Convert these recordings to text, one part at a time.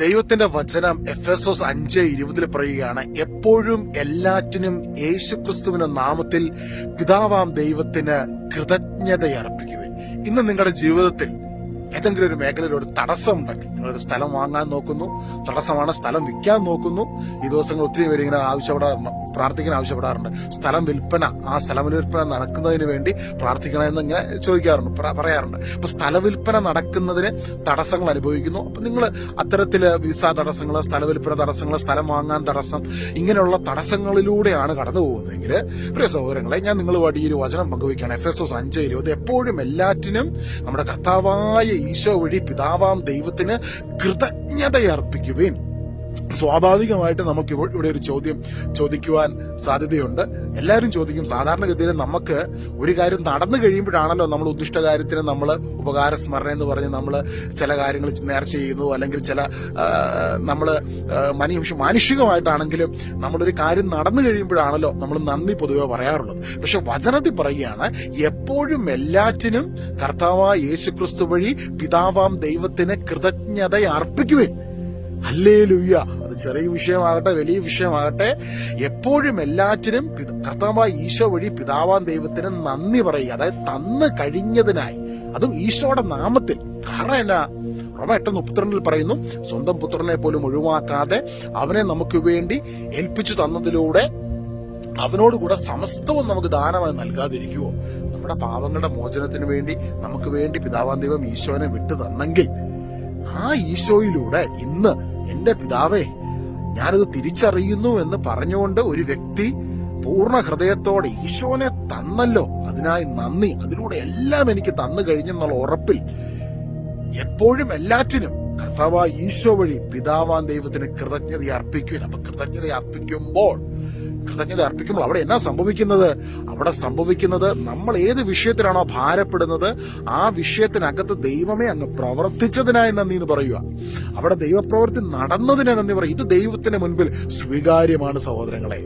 ദൈവത്തിന്റെ വചനം F S S അഞ്ച് ഇരുപതിൽ പറയുകയാണ് എപ്പോഴും എല്ലാറ്റിനും യേശുക്രിസ്തുവിന്റെ നാമത്തിൽ പിതാവാം ദൈവത്തിന് കൃതജ്ഞതയർപ്പിക്കുവിൻ. ഇന്ന് നിങ്ങളുടെ ജീവിതത്തിൽ ഏതെങ്കിലും ഒരു മേഖലയിൽ ഒരു തടസ്സം ഉണ്ടെങ്കിൽ നിങ്ങളൊരു സ്ഥലം വാങ്ങാൻ നോക്കുന്നു തടസ്സമാണ് സ്ഥലം വിൽക്കാൻ നോക്കുന്നു ഈ ദിവസങ്ങൾ ഒത്തിരി പേര് ഇങ്ങനെ ആവശ്യപ്പെടാറുണ്ട്. പ്രാർത്ഥിക്കാൻ ആവശ്യപ്പെടാറുണ്ട്. സ്ഥലം വിൽപ്പന ആ സ്ഥലം വിൽപ്പന നടക്കുന്നതിന് വേണ്ടി പ്രാർത്ഥിക്കണമെന്ന് ഇങ്ങനെ ചോദിക്കാറുണ്ട് പറയാറുണ്ട്. അപ്പൊ സ്ഥല വിൽപ്പന നടക്കുന്നതിന് തടസ്സങ്ങൾ അനുഭവിക്കുന്നു. അപ്പൊ നിങ്ങൾ അത്തരത്തിൽ വിസ തടസ്സങ്ങൾ സ്ഥല വിൽപ്പന തടസ്സങ്ങൾ സ്ഥലം വാങ്ങാൻ തടസ്സം ഇങ്ങനെയുള്ള തടസ്സങ്ങളിലൂടെയാണ് കടന്നു പോകുന്നതെങ്കിൽ പ്രിയ സഹോദരങ്ങളെ ഞാൻ നിങ്ങളുമായിട്ട് ഈ ഒരു വചനം പങ്കുവയ്ക്കുകയാണ്. എഫ് എസ് എസ് അഞ്ച് ഇരുപത്. എപ്പോഴും എല്ലാറ്റിനും നമ്മുടെ കർത്താവായ ഈശോ വഴി പിതാവാം ദൈവത്തിന് കൃതജ്ഞതയർപ്പിക്കുവേൻ. സ്വാഭാവികമായിട്ട് നമുക്ക് ഇവിടെ ഒരു ചോദ്യം ചോദിക്കുവാൻ സാധ്യതയുണ്ട്. എല്ലാവരും ചോദിക്കും. സാധാരണഗതിയിൽ നമുക്ക് ഒരു കാര്യം നടന്നു കഴിയുമ്പോഴാണല്ലോ നമ്മൾ ഉദ്ദിഷ്ട കാര്യത്തിന് നമ്മൾ ഉപകാര സ്മരണ എന്ന് പറഞ്ഞ് നമ്മൾ ചില കാര്യങ്ങൾ നേർച്ച ചെയ്യുന്നു. അല്ലെങ്കിൽ ചില നമ്മൾ മനുഷ്യ മാനുഷികമായിട്ടാണെങ്കിലും നമ്മളൊരു കാര്യം നടന്നു കഴിയുമ്പോഴാണല്ലോ നമ്മൾ നന്ദി പൊതുവെ പറയാറുള്ളത്. പക്ഷെ വചനത്തിൽ പറയുകയാണ് എപ്പോഴും എല്ലാറ്റിനും കർത്താവായ യേശുക്രിസ്തു വഴി പിതാവാം ദൈവത്തിന് കൃതജ്ഞത അർപ്പിക്കുവേൻ അല്ലേ ലുയ്യ അത് ചെറിയ വിഷയമാകട്ടെ വലിയ വിഷയമാകട്ടെ. എപ്പോഴും എല്ലാറ്റിനും കർത്താവായ ഈശോ വഴി പിതാവാൻ ദൈവത്തിന് നന്ദി പറയുക. അതായത് തന്നു കഴിഞ്ഞതിനായി. അതും ഈശോയുടെ നാമത്തിൽ. കാരണം എന്നാ? റോമ എട്ട് മുപ്പത്തിരണ്ടിൽ പറയുന്നു സ്വന്തം പുത്രനെ പോലും ഒഴിവാക്കാതെ അവനെ നമുക്ക് വേണ്ടി ഏൽപ്പിച്ചു തന്നതിലൂടെ അവനോടുകൂടെ സമസ്തവും നമുക്ക് ദാനമായി നൽകാതിരിക്കുവോ? നമ്മുടെ പാവങ്ങളുടെ മോചനത്തിന് വേണ്ടി നമുക്ക് വേണ്ടി പിതാവാൻ ദൈവം ഈശോനെ വിട്ടു തന്നെങ്കിൽ ആ ഈശോയിലൂടെ ഇന്ന് എന്റെ പിതാവേ ഞാനത് തിരിച്ചറിയുന്നു എന്ന് പറഞ്ഞുകൊണ്ട് ഒരു വ്യക്തി പൂർണ ഹൃദയത്തോടെ ഈശോനെ തന്നല്ലോ. അതിനായി നന്ദി. അതിലൂടെ എല്ലാം എനിക്ക് തന്നു കഴിഞ്ഞെന്നുള്ള ഉറപ്പിൽ എപ്പോഴും എല്ലാറ്റിനും കർത്താവ് ഈശോ വഴി പിതാവാൻ ദൈവത്തിന് കൃതജ്ഞത അർപ്പിക്കുവാൻ അപ്പൊ കൃതജ്ഞത അർപ്പിക്കുമ്പോൾ കൃതജ്ഞത അർപ്പിക്കുമ്പോൾ അവിടെ എന്നാ സംഭവിക്കുന്നത്? അവിടെ സംഭവിക്കുന്നത് നമ്മൾ ഏത് വിഷയത്തിലാണോ ഭാരപ്പെടുന്നത് ആ വിഷയത്തിനകത്ത് ദൈവമേ അങ്ങ് പ്രവർത്തിച്ചതിനായി നന്ദി എന്ന് പറയുക. അവിടെ ദൈവപ്രവർത്തി നടന്നതിനെ നന്ദി പറയും ഇത് ദൈവത്തിന്റെ മുൻപിൽ സ്വീകാര്യമാണ് സഹോദരങ്ങളെ.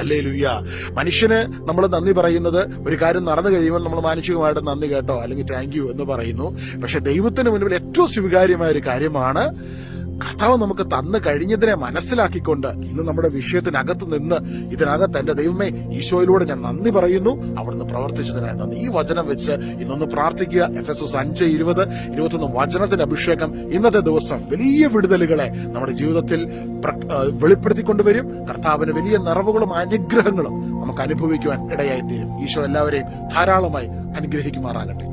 അല്ലേ ലുയ്യ മനുഷ്യന് നമ്മൾ നന്ദി പറയുന്നത് ഒരു കാര്യം നടന്നു കഴിയുമ്പോൾ നമ്മൾ മാനുഷികമായിട്ട് നന്ദി കേട്ടോ അല്ലെങ്കിൽ താങ്ക് യു എന്ന് പറയുന്നു. പക്ഷെ ദൈവത്തിന് മുന്നിൽ ഏറ്റവും സ്വീകാര്യമായ ഒരു കാര്യമാണ് കർത്താവ് നമുക്ക് തന്നു കഴിഞ്ഞതിനെ മനസ്സിലാക്കിക്കൊണ്ട് ഇന്ന് നമ്മുടെ വിഷയത്തിനകത്ത് നിന്ന് ഇതിനകത്ത് എന്റെ ദൈവമേ ഈശോയിലൂടെ ഞാൻ നന്ദി പറയുന്നു. അവിടുന്ന് പ്രവർത്തിച്ചതിനായി നന്ദി. ഈ വചനം വെച്ച് ഇന്നൊന്ന് പ്രാർത്ഥിക്കുക. എഫ് എസ് എസ് അഞ്ച് ഇരുപത് ഇരുപത്തൊന്ന് വചനത്തിന്റെ അഭിഷേകം ഇന്നത്തെ ദിവസം വലിയ വിടുതലുകളെ നമ്മുടെ ജീവിതത്തിൽ വെളിപ്പെടുത്തിക്കൊണ്ടുവരും. കർത്താവിന് വലിയ നിറവുകളും അനുഗ്രഹങ്ങളും നമുക്ക് അനുഭവിക്കുവാൻ ഇടയായി തീരും ഈശോ എല്ലാവരെയും ധാരാളമായി അനുഗ്രഹിക്കുമാറാകട്ടെ.